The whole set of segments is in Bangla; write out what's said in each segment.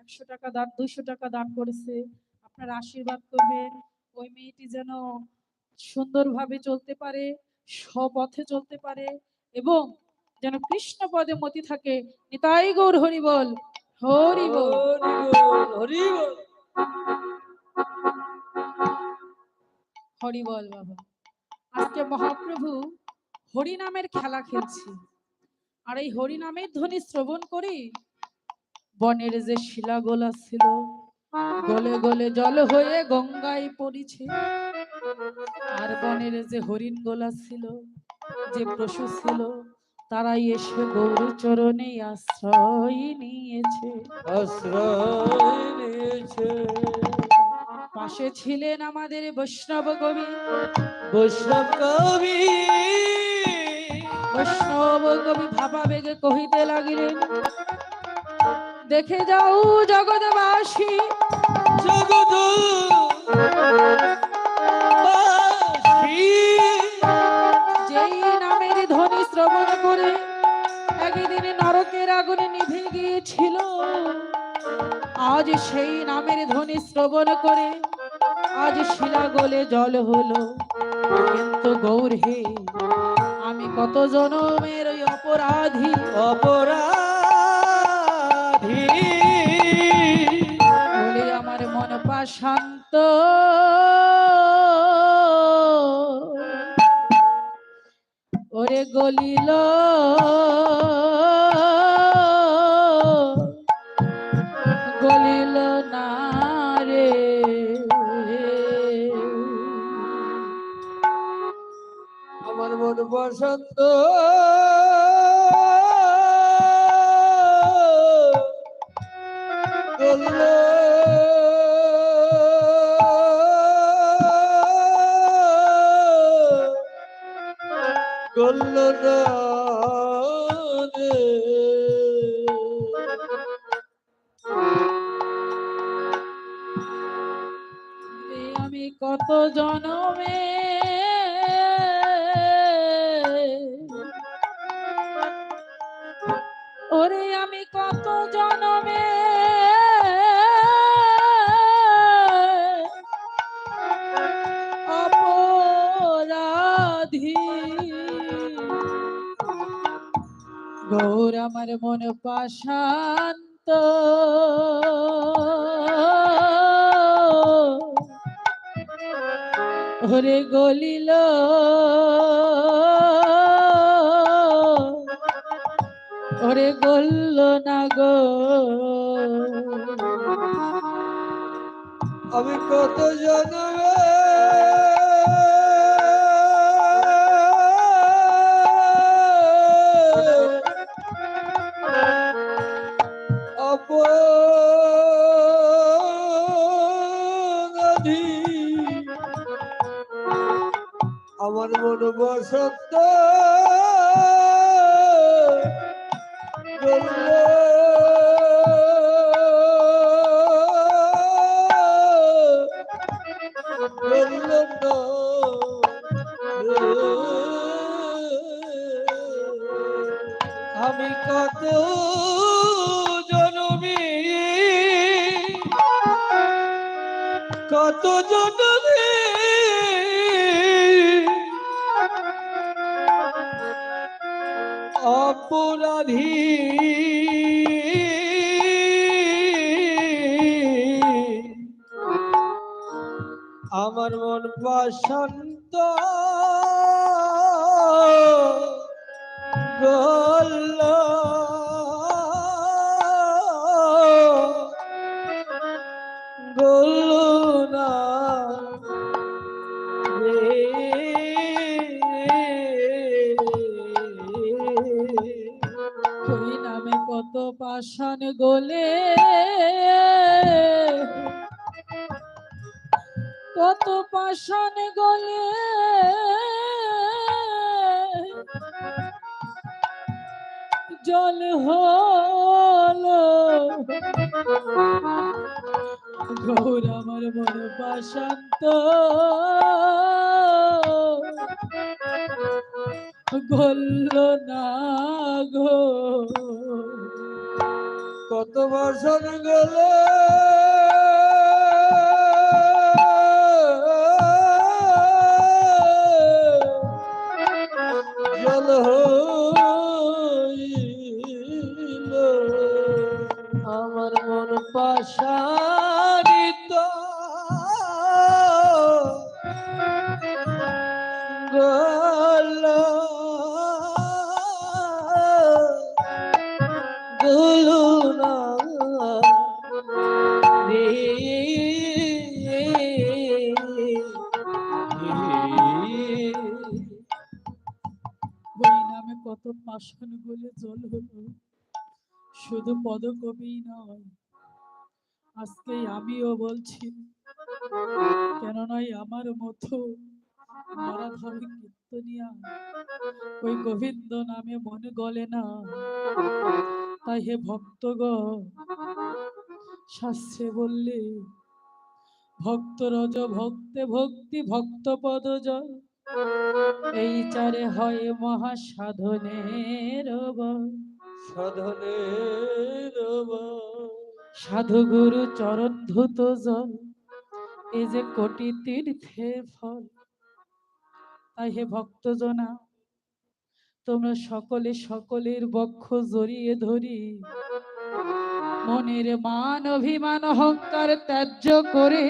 একশো টাকা দান দুইশো টাকা দান করেছে। আপনারা আশীর্বাদ করবেন। ওই মেয়েটি যেন সুন্দরভাবে চলতে পারে স্বপথে চলতে পারে এবং যেন কৃষ্ণ পদে মতি থাকে। নিতাই গৌর হরি বল হরি বল। হরি বল হরি বল বাবা। আজকে মহাপ্রভু হরি নামের খেলা খেলছি। আর এই হরি নামের ধ্বনি শ্রবণ করি বনের যে শিলা গোলা ছিল গলে গলে জল হয়ে গঙ্গায় পড়িছে। আর বনের যে হরিণ গোলা ছিল যে পশু ছিল তারাই এসে গৌর চরণে আশ্রয় নিয়েছে। আশ্রয় নিয়েছে। পাশে ছিলেন আমাদের বৈষ্ণব কবি। বৈষ্ণব কবি। বৈষ্ণব কবি ভাবা বেগে কহিতে লাগিলেন দেখে যাও জগৎবাসী। জগত যেই নামের ধ্বনি শ্রবণ করে একদিন নরকের আগুনে নিভে গিয়েছিল আজ সেই নামের ধ্বনি শ্রবণ করে আজ শিলা গলে জল হলো। কিন্তু গৌর হে আমি কত জনমের ওই অপরাধী? অপরাধী আমার মন পা শান্ত ওরে গলিল। গলিল না রে। আমার মন বসন্ত আমি কত জনমে আমার মন পাশান্ত। ওরে গলিল। ওরে গল্ল না গো। আমি কত জনমে আমার মন বসন্ত। আমি কত জনমী কত জনমী আমার মন বাসন্ত গল্ল পাষাণ গোলে কত পাষাণ গলে জল হলো। গৌর আমার মন বাসন্ত গল্ল না গো। কতবার বছর গলে? জল হলো। শুধু পদকবি নয় আজকে আমিও বলছি, কেন নয় আমার মতো ওই গোবিন্দ নামে মনে গলে না। তাই হে ভক্তগ, শাস্ত্রে বললে, ভক্ত রজ, ভক্তে ভক্তি ভক্ত পদ জয়। এই চারে হয় বল। সাধনের সাধু গুরু চরণ ধুত জল এ যে কোটি তীর্থের ফল। তাই হে ভক্তজনা তোমরা সকলে সকলের বক্ষ জড়িয়ে ধরি। মনের মান অভিমান অহংকার ত্যায্য করে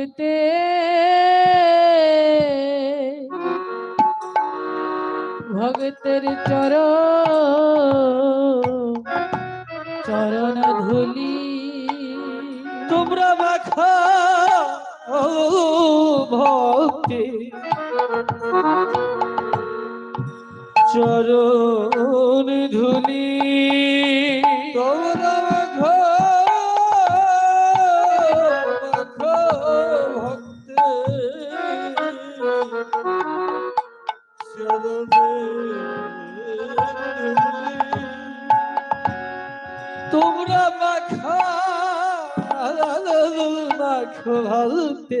ভগতে ভগতের চর চরণ ধুলি। তোমরা মাখা ভক্তি। চরণ ধুলি। তোমরা মাখো ভালতে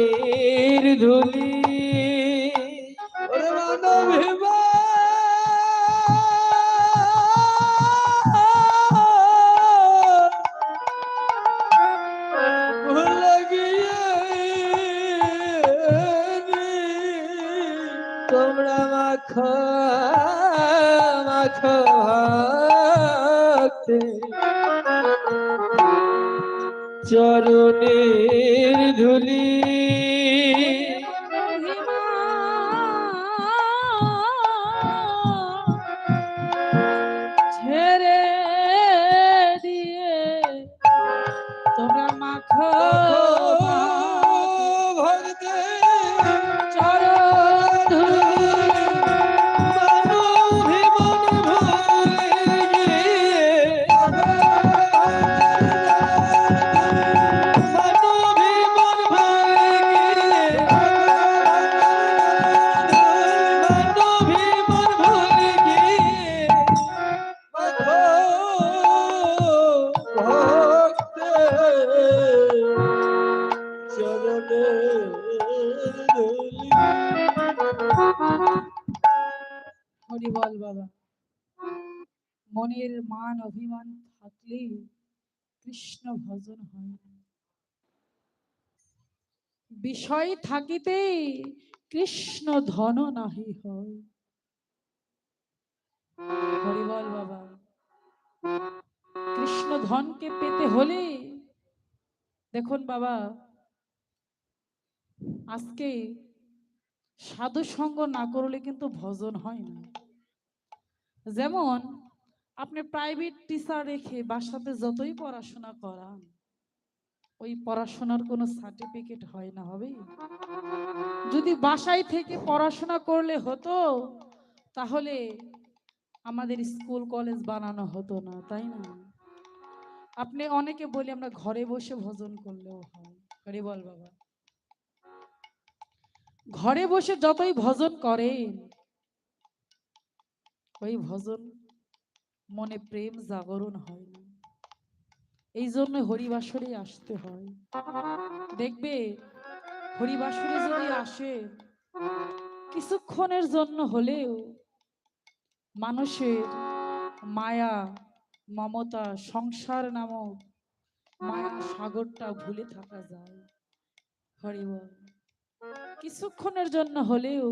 ভক্তে চরণের ধুলি ভজন হয় বিষয় থাকিতে কৃষ্ণ ধন নাহি হয়। হরি বল বাবা। কৃষ্ণ ধনকে পেতে হলে, দেখুন বাবা, আজকে সাধু সঙ্গ না করলে কিন্তু ভজন হয় না। যেমন আপনি প্রাইভেট টিচার রেখে বাসাতে যতই পড়াশোনা করান, ওই পড়াশোনার কোনো সার্টিফিকেট হয় না, হবে? যদি বাসায় থেকে পড়াশোনা করলে হতো, তাহলে আমাদের স্কুল কলেজ বানানো হতো না, তাই না? আপনি অনেকে বলি, আমরা ঘরে বসে ভজন করলেও হয়। ঘরে বল বাবা। ঘরে বসে যতই ভজন করেন, ওই ভজন মনে প্রেম জাগরণ হয় না। এই জন্য হরিবাসরে আসতে হয়। দেখবে, হরিবাসরে যদি আসে, কিছুক্ষণের জন্য হলেও মানুষের মায়া, মমতা, সংসার নামক মায়া সাগরটা ভুলে থাকা যায়। হরিবল কিছুক্ষণের জন্য হলেও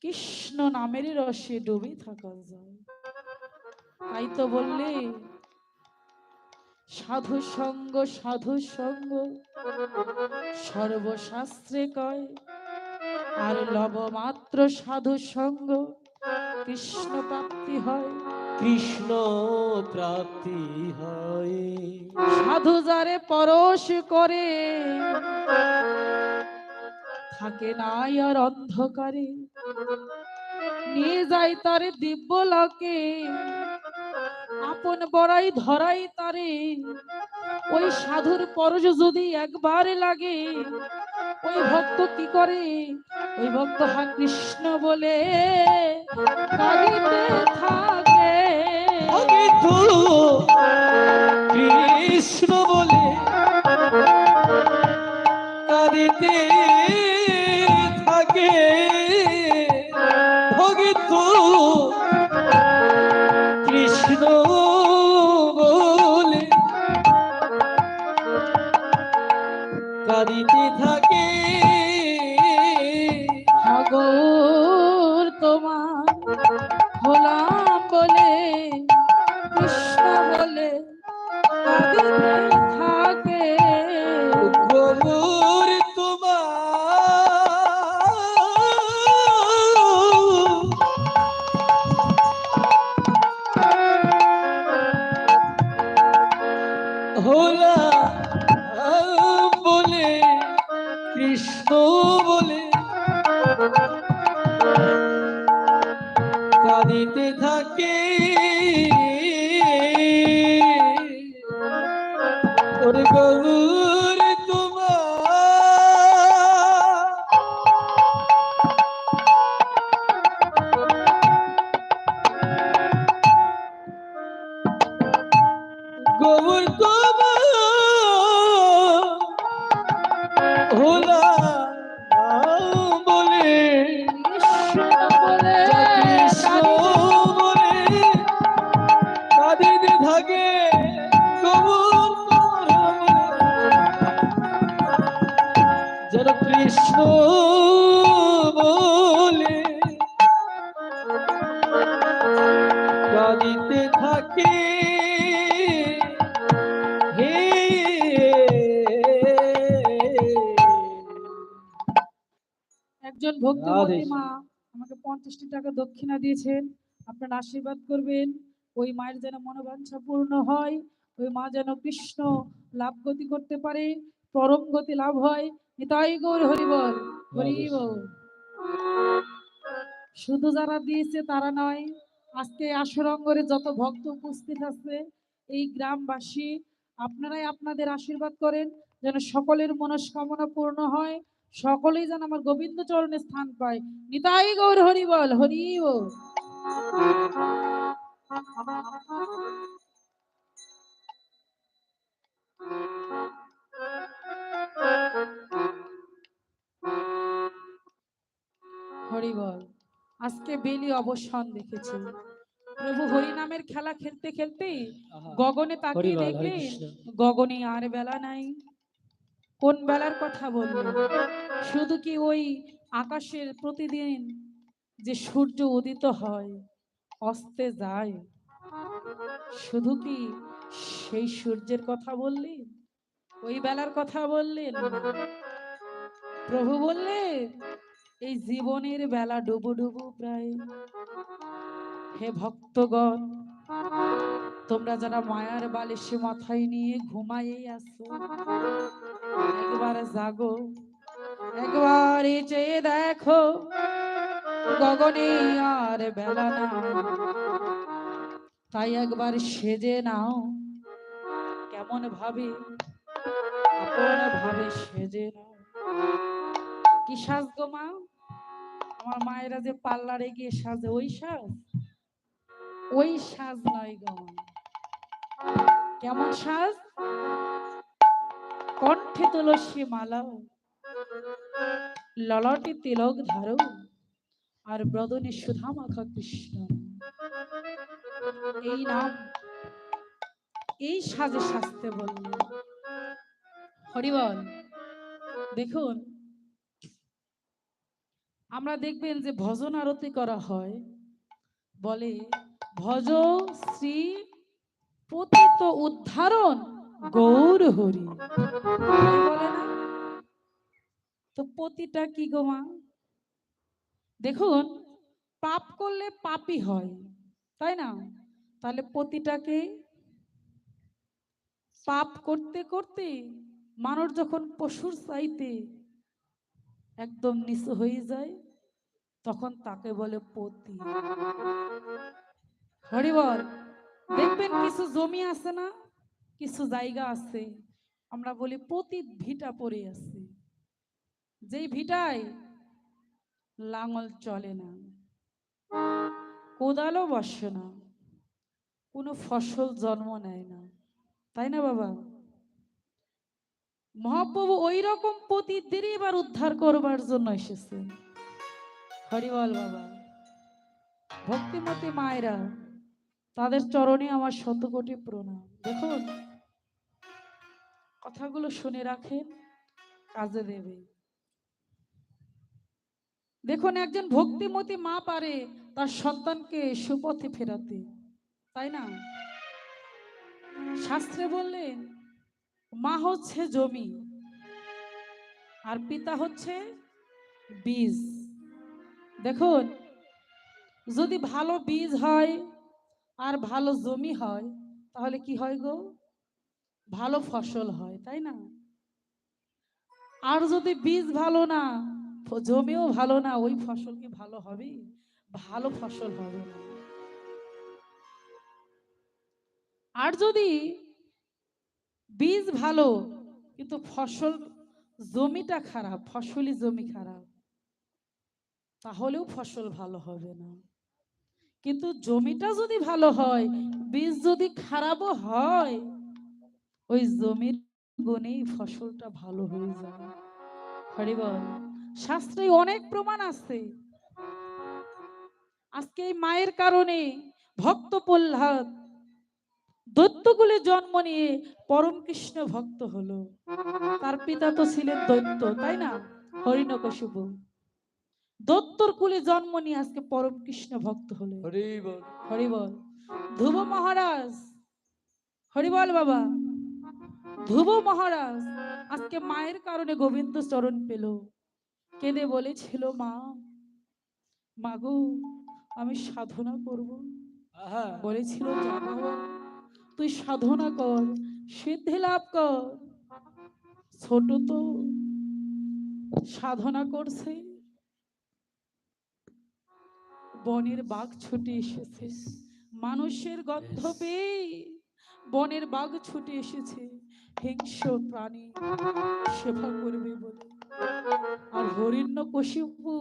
কৃষ্ণ নামের রসে ডুবে থাকা যায়। তাই তো বললে। সাধু সঙ্গ সাধু সঙ্গ সর্বশাস্ত্রে কয়। আর লবমাত্র সাধু সঙ্গ কৃষ্ণ প্রাপ্তি হয়। কৃষ্ণ প্রাপ্তি হয়। সাধু যারে পরশ করে থাকে নাই আর অন্ধকারে নিয়ে যায় তার দিব্য লোকে আপন বড়াই ধরাই তারে। ওই সাধুর পরশ যদি একবার লাগে, ওই ভক্ত কি করে? ওই ভক্ত হা কৃষ্ণ বলে থাকে। কৃষ্ণ বলে থাকে। ভগিত কৃষ্ণ বলে কাঁদিতে থাকে হে একজন ভক্তি মা আমাকে পঞ্চাশটি টাকা দক্ষিণা দিয়েছেন। আপনার আশীর্বাদ করবেন। ওই মায়ের যেন মনোবাঞ্ছা পূর্ণ হয় ওই মা যেন কৃষ্ণ লাভ গতি করতে পারে পরম গতি লাভ হয় নিতাই গৌর হরিবল। হরিবল শুধু যারা দিয়েছে তারা নয় আজকে আসরঙ্গরে যত ভক্ত উপস্থিত আছে এই গ্রামবাসী আপনারাই আপনাদের আশীর্বাদ করেন যেন সকলের মনস্কামনা পূর্ণ হয় সকলেই যেন আমার গোবিন্দ চরণে স্থান পায়। নিতাই গৌর হরি বল হরি বল হরি বল। আজকে বেলি অবসান দেখেছি। প্রভু হরি নামের খেলা খেলতে খেলতে গগনে তাকিয়ে দেখলেন গগনে আর বেলা নাই। কোন বেলার কথা বললেন শুধু কি ওই আকাশের প্রতিদিন যে সূর্য উদিত হয় অস্তে যায়? শুধু কি সেই সূর্যের কথা বললেন ওই বেলার কথা বললেন প্রভু বললেন এই জীবনের বেলা ডুবু ডুবু প্রায়। হে ভক্তগণ, তোমরা যারা মায়ার বালিশে মাথায় নিয়ে ঘুমাইয়ে আসো একবার জাগো, একবার চেয়ে দেখো, গগনে আর বেলা না তাই একবার সেজে নাও, কেমন ভাবে ভাবে সেজে নাও। কি সাজ গো মা? আমার মায়েরা যে পার্লারে গিয়ে সাজে, ওই সাজ? ওই সাজ নয় গো কেমন সাজ? কণ্ঠে তুলসী মালা, ললাটে তিলক ধারো, আর ব্রদনে সুধা মাখা কৃষ্ণ। এই নাম, এই সাজে সাজতে বললেন হরিবল, দেখুন আমরা দেখবেন যে ভজন আরতি করা হয়। বলে, ভজ শ্রী পতিত উদ্ধারণ গৌর হরি। বলে না। তো পতিটা কি গো মা? দেখুন, পাপ করলে পাপই হয়, তাই না? তাহলে পতিটাকে পাপ করতে করতে মানুষ যখন পশুর চাইতে একদম নিচু হয়ে যায় তখন তাকে বলে, পতি। হরিবল দেখবেন কিছু জমি আছে না? কিছু জায়গা আছে। আমরা বলি, পতিত ভিটা পড়ে আছে। যেই ভিটায় লাঙল চলে না, কোদালও বসে না, কোনো ফসল জন্ম নেয় না। তাই না, বাবা? মহাপ্রভু ওই রকম পতিতদেরই এবার উদ্ধার করবার জন্য এসেছে হরিবল বাবা। ভক্তিমতী মায়েরা, তাদের চরণে আমার শতকোটি প্রণাম। দেখুন, কথাগুলো শুনে রাখেন, কাজে দেবে। দেখুন, একজন ভক্তিমতী মা পারে তার সন্তানকে সুপথে ফেরাতে, তাই না? শাস্ত্রে বললেন, মা হচ্ছে জমি, আর পিতা হচ্ছে বীজ। দেখুন, যদি ভালো বীজ হয় আর ভালো জমি হয়, তাহলে কি হয় গো? ভালো ফসল হয়, তাই না? আর যদি বীজ ভালো না জমিও ভালো না, ওই ফসল কি ভালো হবে? ভালো ফসল হবে না। আর যদি বীজ ভালো, কিন্তু ফসল জমিটা খারাপ, ফসলি জমি খারাপ তাহলেও ফসল ভালো হবে না। কিন্তু জমিটা যদি ভালো হয়, বীজ যদি খারাপও হয়, ওই জমির গুণেই ফসলটা ভালো হয়ে যায় হরিবল শাস্ত্রে অনেক প্রমাণ আছে। আজকে এই মায়ের কারণে ভক্ত প্রহ্লাদ দৈত্যকুলে জন্ম নিয়ে পরম কৃষ্ণ ভক্ত হলো। তার পিতা তো ছিলেন দৈত্য, তাই না? হরিণকশিপু। দত্তর কুলে জন্ম নিয়ে আজকে পরম কৃষ্ণ ভক্ত হলো হরি হরিবল ধ্রুব মহারাজ হরিবল বাবা। ধ্রুব মহারাজ আজকে মায়ের কারণে গোবিন্দ চরণ পেল। কেঁদে বলেছিল মা মাগো আমি সাধনা করব। বলেছিল তুই সাধনা কর সিদ্ধি লাভ কর। ছোট তো সাধনা করছে। বনের বাঘ ছুটে এসেছে। মানুষের গন্ধ পেয়ে বনের বাঘ ছুটে এসেছে। হিংস্র প্রাণী সেবা করবে বলে। আর হরিণ্য কশিপু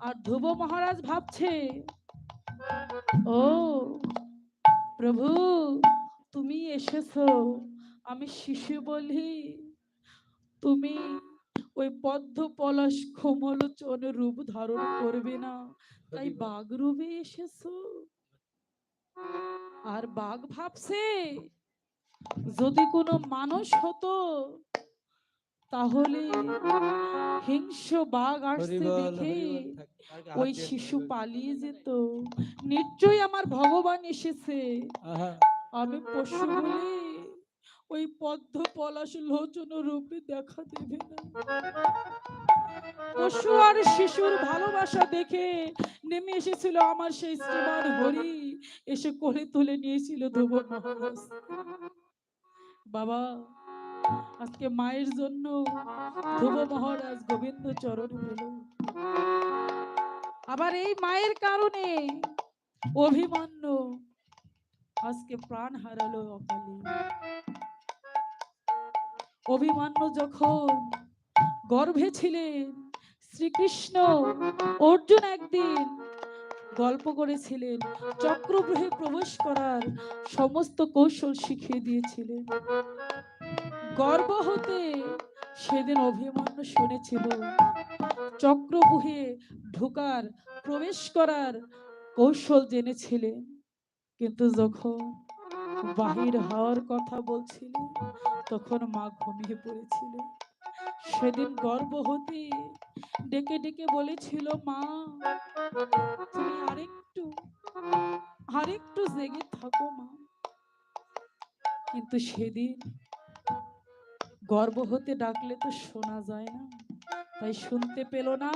আর ধ্রুব মহারাজ ভাবছে ও প্রভু তুমি এসেছ। আমি শিশু বলি। তুমি ওই পদ্ম পলাশ কোমলোচন রূপ ধারণ করবে না। তাই বাঘ রূপে এসেছ? আর বাঘ ভাবছে যদি কোনো মানুষ হতো তাহলে হিংস্র বাঘ আসছে হরিবল, দেখে ওই শিশু পালিয়ে যেত। নিশ্চয়ই আমার ভগবান এসেছে। আমি পশু বলে ওই পদ্ম পলাশ লোচন রূপে দেখা দেবে না। পশু আর শিশুর ভালোবাসা দেখে নেমে এসেছিল আমার সেই শ্রীমান হরি। এসে কোলে তুলে নিয়েছিল বাবা, আজকে মায়ের জন্য ধ্রুব মহারাজ গোবিন্দ চরণ পেল। আবার এই মায়ের কারণে অভিমন্যু আজকে প্রাণ হারালো অকালে। অভিমান্যু যখন গর্ভে ছিলেন, শ্রীকৃষ্ণ অর্জুন একদিন গল্প করেছিলেন চক্রগ্রহে প্রবেশ করার সমস্ত কৌশল শিখিয়ে দিয়েছিলেন। গর্ব হতে সেদিন অভিমন্যু শুনেছিল চক্রবুহে ঢোকার, প্রবেশ করার কৌশল জেনেছিলেন। কিন্তু যখন বাহির হওয়ার কথা বলছিল, তখন মা ঘুমিয়ে পড়েছিল। সেদিন গর্ভ হতে ডেকে ডেকে বলেছিল, মা, তুমি আরেকটু আরেকটু জেগে থাকো মা। কিন্তু সেদিন গর্ব হতে ডাকলে তো শোনা যায় না, তাই শুনতে পেল না।